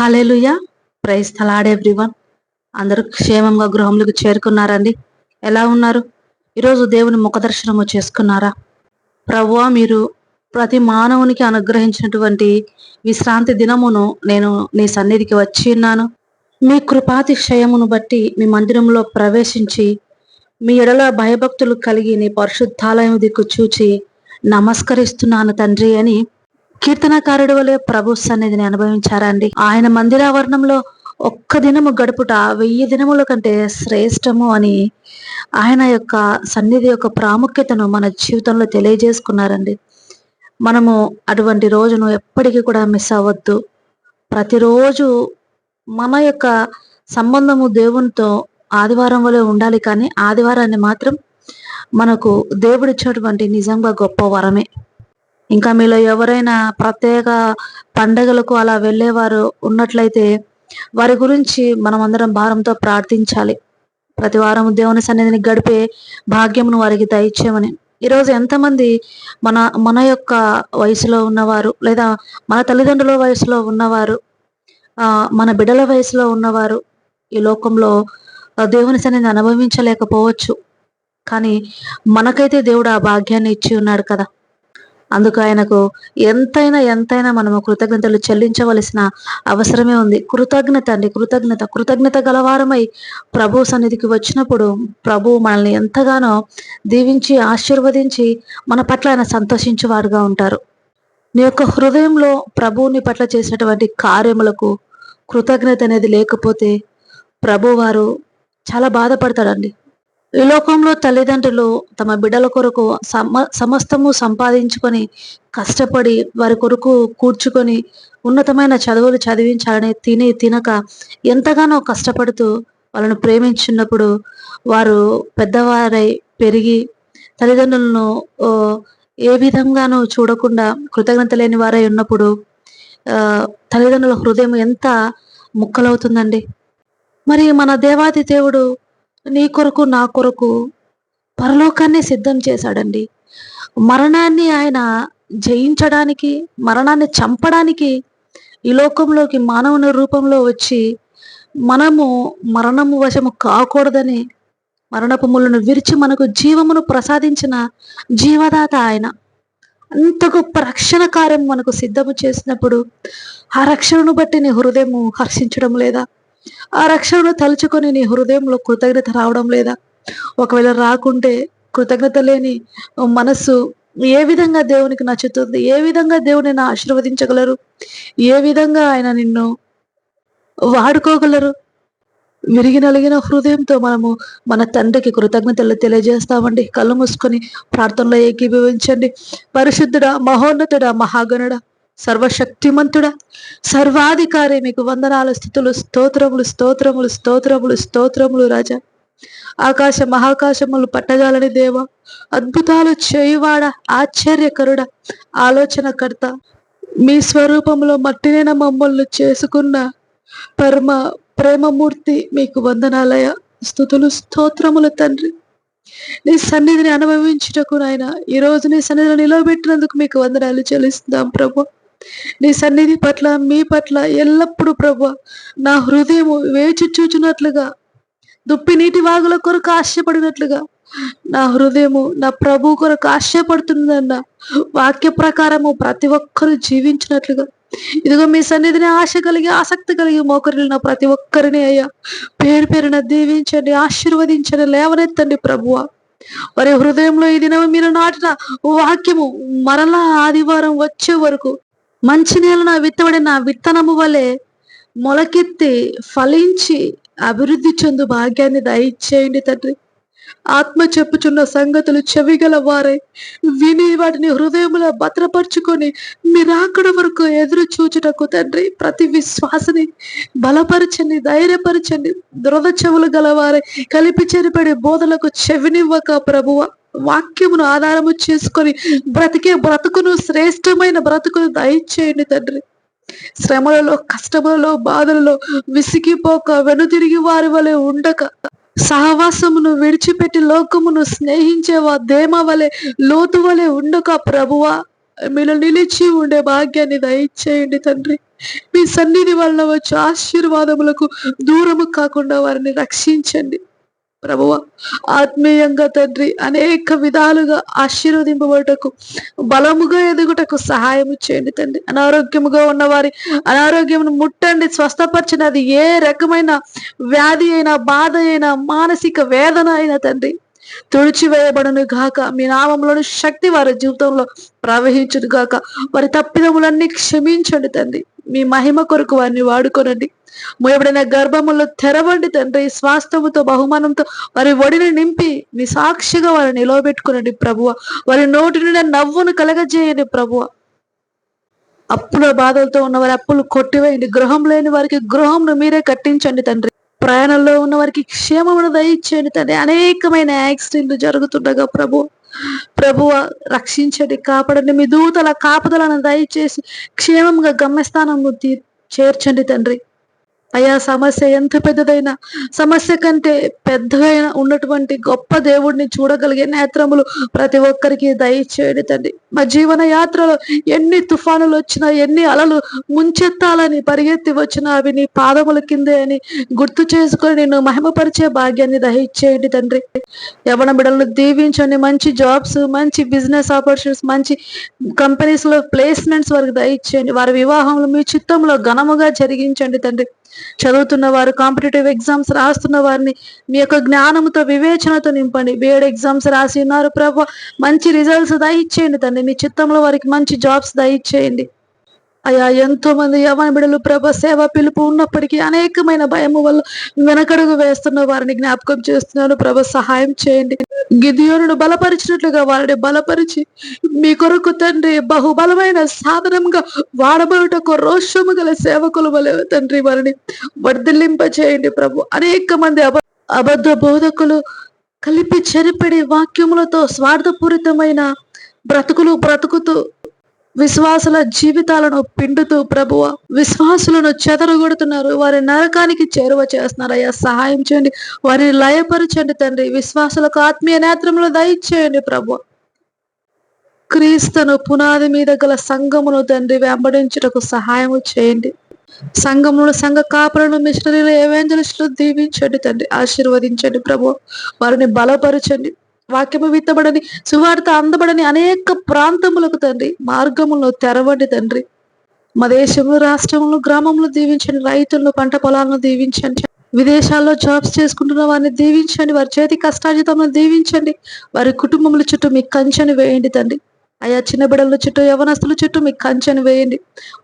Hallelujah. Praise తలాడే everyone. అందరూ క్షేమంగా గృహంలోకి చేరుకున్నారండి. ఎలా ఉన్నారు? ఈరోజు దేవుని ముఖదర్శనము చేసుకున్నారా? ప్రవ్వా మీరు ప్రతి మానవునికి అనుగ్రహించినటువంటి విశ్రాంతి దినమును నేను నీ సన్నిధికి వచ్చి ఉన్నాను. మీ కృపాతిశయమును బట్టి మీ మందిరంలో ప్రవేశించి మీ ఎడల భయభక్తులు కలిగి నీ పరిశుద్ధాలయం దిక్కు చూచి నమస్కరిస్తున్నాను తండ్రి అని కీర్తనకారుడు వలె ప్రభు సన్నిధిని అనుభవించారండి ఆయన మందిరావరణంలో ఒక్క దినము గడుపుట వెయ్యి దినముల కంటే శ్రేష్టము అని ఆయన యొక్క సన్నిధి యొక్క ప్రాముఖ్యతను మన జీవితంలో తెలియజేసుకున్నారండి. మనము అటువంటి రోజును ఎప్పటికీ కూడా మిస్ అవ్వద్దు. ప్రతిరోజు మన యొక్క సంబంధము దేవునితో ఆదివారం వలె ఉండాలి కానీ ఆదివారాన్ని మాత్రం మనకు దేవుడిచ్చినటువంటి నిజంగా గొప్ప వరమే. ఇంకా మీలో ఎవరైనా ప్రత్యేక పండగలకు అలా వెళ్ళేవారు ఉన్నట్లయితే వారి గురించి మనం అందరం భారంతో ప్రార్థించాలి. ప్రతి వారం దేవుని సన్నిధిని గడిపే భాగ్యమును వారికి దయచేయమని. ఈరోజు ఎంతమంది మన మన యొక్క వయసులో ఉన్నవారు లేదా మన తల్లిదండ్రుల వయసులో ఉన్నవారు మన బిడ్డల వయసులో ఉన్నవారు ఈ లోకంలో దేవుని సన్నిధిని అనుభవించలేకపోవచ్చు. కానీ మనకైతే దేవుడు ఆ భాగ్యాన్ని ఇచ్చి ఉన్నాడు కదా. అందుకు ఆయనకు ఎంతైనా ఎంతైనా మనము కృతజ్ఞతలు చెల్లించవలసిన అవసరమే ఉంది. కృతజ్ఞత అండి కృతజ్ఞత. కృతజ్ఞత గలవారమై ప్రభు సన్నిధికి వచ్చినప్పుడు ప్రభు మనల్ని ఎంతగానో దీవించి ఆశీర్వదించి మన పట్ల ఆయన సంతోషించేవారుగా ఉంటారు. నీ యొక్క హృదయంలో ప్రభువుని పట్ల చేసినటువంటి కార్యములకు కృతజ్ఞత అనేది లేకపోతే ప్రభువారు చాలా బాధపడతాడండి ఈ లోకంలో తల్లిదండ్రులు తమ బిడ్డల కొరకు సమ సమస్తము సంపాదించుకొని కష్టపడి వారి కొరకు కూర్చుకొని ఉన్నతమైన చదువులు చదివించాలని తిని తినక ఎంతగానో కష్టపడుతూ వాళ్ళను ప్రేమించినప్పుడు వారు పెద్దవారై పెరిగి తల్లిదండ్రులను ఏ విధంగానూ చూడకుండా కృతజ్ఞత లేని వారై ఉన్నప్పుడు తల్లిదండ్రుల హృదయం ఎంత ముక్కలవుతుందండి. మరి మన దేవాది దేవుడు నీ కొరకు నా కొరకు పరలోకాన్ని సిద్ధం చేశాడండి. మరణాన్ని ఆయన జయించడానికి మరణాన్ని చంపడానికి ఈ లోకంలోకి మానవుని రూపంలో వచ్చి మనము మరణము వశము కాకూడదని మరణపు ముళ్ళను విరిచి మనకు జీవమును ప్రసాదించిన జీవదాత ఆయన. అంత గొప్ప రక్షణ కార్యం మనకు సిద్ధము చేసినప్పుడు ఆ రక్షణను బట్టి నీ హృదయము హర్షించడం లేదా? ఆ రక్షణను తలుచుకొని నీ హృదయంలో కృతజ్ఞత రావడం లేదా? ఒకవేళ రాకుంటే కృతజ్ఞత లేని మనస్సు ఏ విధంగా దేవునికి నచ్చుతుంది? ఏ విధంగా దేవుని ఆశీర్వదించగలరు? ఏ విధంగా ఆయన నిన్ను వాడుకోగలరు? విరిగి నలిగిన హృదయంతో మనము మన తండ్రికి కృతజ్ఞతలు తెలియజేస్తామండి. కళ్ళు మూసుకొని ప్రార్థనలో ఏకీభవించండి. పరిశుద్ధుడా మహోన్నతుడా మహాగణుడా సర్వశక్తిమంతుడా. సర్వాధికారి మీకు వందనాల స్థుతులు స్తోత్రములు స్తోత్రములు స్తోత్రములు స్తోత్రములు రాజా. ఆకాశ మహాకాశములు పట్టజాలని దేవ. అద్భుతాలు చేయువాడ ఆశ్చర్యకరుడ. ఆలోచనకర్త మీ స్వరూపంలో మట్టినైన మమ్మల్ని చేసుకున్న పరమ ప్రేమమూర్తి మీకు వందనాలయ స్థుతులు స్తోత్రములు తండ్రి. నీ సన్నిధిని అనుభవించుటకు నాయన ఈ రోజు నీ సన్నిధిని నిలబెట్టినందుకు మీకు వందనాలు చెల్లిస్తున్నాం ప్రభు. నీ సన్నిధి పట్ల మీ పట్ల ఎల్లప్పుడూ ప్రభు నా హృదయం వేచి చూచినట్లుగా దుప్పి నీటి వాగుల కొరకు ఆశపడినట్లుగా నా హృదయము నా ప్రభు కొరకు ఆశపడుతుందన్న వాక్య ప్రకారము ప్రతి ఒక్కరు జీవించినట్లుగా. ఇదిగో మీ సన్నిధిని ఆశ కలిగి ఆసక్తి కలిగి మోకరిన ప్రతి ఒక్కరిని అయ్యా పేరు పేరున దీవించండి ఆశీర్వదించండి లేవనెత్తండి ప్రభువ. వారి హృదయంలో ఈ దినం మీరు నాటిన వాక్యము మరలా ఆదివారం వచ్చే వరకు మంచి నేలన విత్తబడిన విత్తనము వలె మొలకెత్తి ఫలించి అభివృద్ధి చెందు భాగ్యాన్ని దయచేయండి తండ్రి. ఆత్మ చెప్పుచున్న సంగతులు చెవిగల వారై. విని వాటిని హృదయములో భద్రపరుచుకొని మీరాకడ వరకు ఎదురు చూచుటకు తండ్రి ప్రతి విశ్వాసని బలపరచండి ధైర్యపరచండి. దురద చెవులు గలవారై. కలిపి చెరిపడి బోధలకు చెవినివ్వక ప్రభువ. వాక్యమును ఆధారము చేసుకొని బ్రతికే బ్రతుకును శ్రేష్టమైన బ్రతుకును దయచేయండి తండ్రి. శ్రమలలో కష్టములలో బాధలలో విసిగిపోక వెనుతిరిగి వారి వలె ఉండక. సహవాసమును విడిచిపెట్టి లోకమును స్నేహించే వా దేమ వలె లోతు వలె ఉండక ప్రభువా. మీరు నిలిచి ఉండే భాగ్యాన్ని దయచేయండి తండ్రి. మీ సన్నిధి వల్ల వచ్చే ఆశీర్వాదములకు దూరము కాకుండా వారిని రక్షించండి. ప్రభువ ఆత్మీయంగా తండ్రి అనేక విధాలుగా ఆశీర్వదింపబడటకు బలముగా ఎదుగుటకు సహాయం చేయండి తండ్రి. అనారోగ్యముగా ఉన్నవారి అనారోగ్యమును ముట్టండి స్వస్థపరచండి. అది ఏ రకమైన వ్యాధి అయినా బాధ అయినా మానసిక వేదన అయినా తండ్రి తుడిచివేయబడును గాక. మీ నామంలోని శక్తి వారి జీవితంలో ప్రవహించును గాక. వారి తప్పిదములన్నీ క్షమించండి తండ్రి. మీ మహిమ కొరకు వారిని వాడుకోనండి. మూయబడిన గర్భములో తెరవండి తండ్రి స్వాస్థముతో బహుమానంతో వారి ఒడిని నింపి మీ సాక్షిగా వారిని నిలవబెట్టుకునండి ప్రభువ. వారి నోటి నుండి నవ్వును కలగజేయండి ప్రభువ. అప్పుల బాధలతో ఉన్న వారి అప్పులు కొట్టివేయండి. గృహం లేని వారికి గృహంను మీరే కట్టించండి తండ్రి. ప్రయాణంలో ఉన్న వారికి క్షేమమును దయచేయండి తండ్రి. అనేకమైన యాక్సిడెంట్లు జరుగుతుండగా ప్రభు ప్రభువ రక్షించండి కాపాడండి. మీ దూతల కాపుదలను దయచేసి క్షేమంగా గమ్యస్థానము తీ చేర్చండి తండ్రి. అయ్యా సమస్య ఎంత పెద్దదైనా సమస్య కంటే పెద్దగా ఉన్నటువంటి గొప్ప దేవుడిని చూడగలిగే నేత్రములు ప్రతి ఒక్కరికి దయచేయండి తండ్రి. మా జీవన యాత్రలో ఎన్ని తుఫానులు వచ్చినా ఎన్ని అలలు ముంచెత్తాలని పరిగెత్తి వచ్చినా అవి నీ పాదముల కిందే అని గుర్తు చేసుకొని నేను మహిమపరిచే భాగ్యాన్ని దయచేయండి తండ్రి. యవన బిడలను దీవించండి. మంచి జాబ్స్ మంచి బిజినెస్ ఆపర్చునిటీస్ మంచి కంపెనీస్లో ప్లేస్మెంట్స్ వారికి దయచేయండి. వారి వివాహంలో మీ చిత్తంలో ఘనముగా జరిగించండి తండ్రి. చదువుతున్న వారు కాంపిటేటివ్ ఎగ్జామ్స్ రాస్తున్న వారిని మీ యొక్క జ్ఞానంతో వివేచనతో నింపండి. బిఎడ్ ఎగ్జామ్స్ రాసి ఉన్నారు ప్రభు. మంచి రిజల్ట్స్ దయచేయండి తండ్రి. మీ చిత్తంలో వారికి మంచి జాబ్స్ దయచేయండి. అయా ఎంతో మంది యవన బిడలు ప్రభ సేవ పిలుపు ఉన్నప్పటికీ అనేకమైన భయము వల్ల వెనకడుగు వేస్తున్న వారిని జ్ఞాపకం చేస్తున్నాను. ప్రభ సహాయం చేయండి. గిదియోను బలపరిచినట్లుగా వారిని బలపరిచి మీ కొరకు తండ్రి బహుబలమైన సాధనంగా వాడబడుటకు రోషము గల సేవకులు వలె తండ్రి వారిని వర్ధిల్లింప చేయండి ప్రభు. అనేక మంది అబ అబద్ధ బోధకులు కలిపి చెరిపడి వాక్యములతో స్వార్థపూరితమైన బ్రతుకులు బ్రతుకుతూ విశ్వాసుల జీవితాలను పిండుతూ ప్రభువ విశ్వాసులను చెదరగొడుతున్నారు. వారి నరకానికి చేరువ చేస్తున్నారు అయ్యా సహాయం చేయండి. వారిని లయపరచండి తండ్రి. విశ్వాసులకు ఆత్మీయ నేత్రములు దయచేయండి ప్రభు. క్రీస్తును పునాది మీద గల సంఘమును తండ్రి వెంబడించుటకు సహాయము చేయండి. సంఘములు సంఘ కాపులను మిషనరీలు ఏవేంజలిస్టులు దీవించండి తండ్రి. ఆశీర్వదించండి ప్రభు. వారిని బలపరచండి. వాక్యము విత్తబడని సువార్త అందబడని అనేక ప్రాంతములకు తండ్రి మార్గములను తెరవండి తండ్రి. మా దేశంలో రాష్ట్రంలో గ్రామంలో దీవించండి రైతులను పంట పొలాలను దీవించండి. విదేశాల్లో జాబ్స్ చేసుకుంటున్న వారిని దీవించండి వారి చేతి కష్టార్జితములను దీవించండి. వారి కుటుంబముల చుట్టూ మీ కంచెను వేయండి తండ్రి. అయా చిన్న బిడ్డల చుట్టూ యవనస్తుల చుట్టూ మీ కంచెను వేయండి.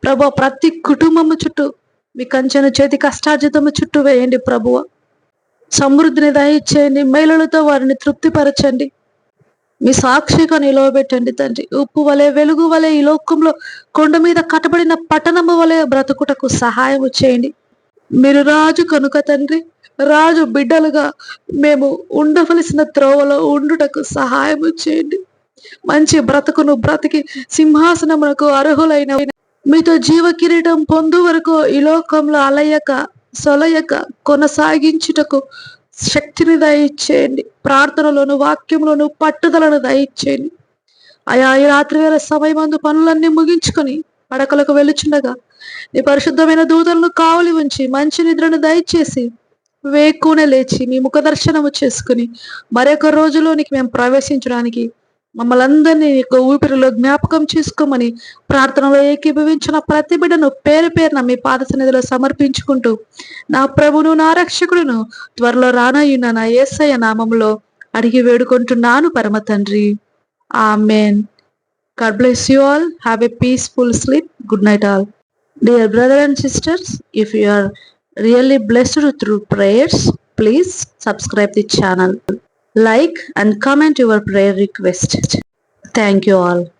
ప్రభు ప్రతి కుటుంబము చుట్టూ మీ కంచెను చేతి కష్టార్జితము చుట్టూ వేయండి ప్రభువ. సమృద్ధిని దయచేయండి మహిళలతో వారిని తృప్తిపరచండి. మీ సాక్షిగా నిలవబెట్టండి తండ్రి. ఉప్పు వలె వెలుగు వలె ఈ లోకంలో కొండ మీద కట్టబడిన పట్టణము వలె బ్రతుకుటకు సహాయం చేయండి. మీరు రాజు కనుక తండ్రి రాజు బిడ్డలుగా మేము ఉండవలసిన త్రోవలో ఉండుటకు సహాయం చేయండి. మంచి బ్రతుకును బ్రతికి సింహాసనమునకు అర్హులైన మీతో జీవ కిరీటం పొందు వరకు ఈ లోకంలో అలయక సొలయక కొనసాగించుటకు శక్తిని దయచేయండి. ప్రార్థనలోను వాక్యములను పట్టుదలను దయచేయండి. ఆయా ఈ రాత్రి వేళ సమయమందు పనులన్నీ ముగించుకొని పడకలకు వెళ్ళుచుండగా నీ పరిశుద్ధమైన దూతలను కావలి ఉంచి మంచి నిద్రను దయచేసి వేకునే లేచి మీ ముఖ దర్శనము చేసుకుని మరొక రోజులోనికి మేము ప్రవేశించడానికి మమ్మల్ అందరినీ నీకు ఊపిరిలో జ్ఞాపకం చేసుకోమని ప్రార్థనలో ఏకీభవించిన ప్రతి బిడ్డను పేరు పేరున మీ పాద సన్నిధిలో సమర్పించుకుంటూ నా ప్రభును నా రక్షకుడును త్వరలో రానయ్యున్న నా ఏసయ్య నామంలో అడిగి వేడుకుంటున్నాను పరమ తండ్రి. Amen. God bless you all have a peaceful sleep good night all dear brother and sisters if you are really blessed through prayers please subscribe the channel like and comment your prayer request. Thank you all.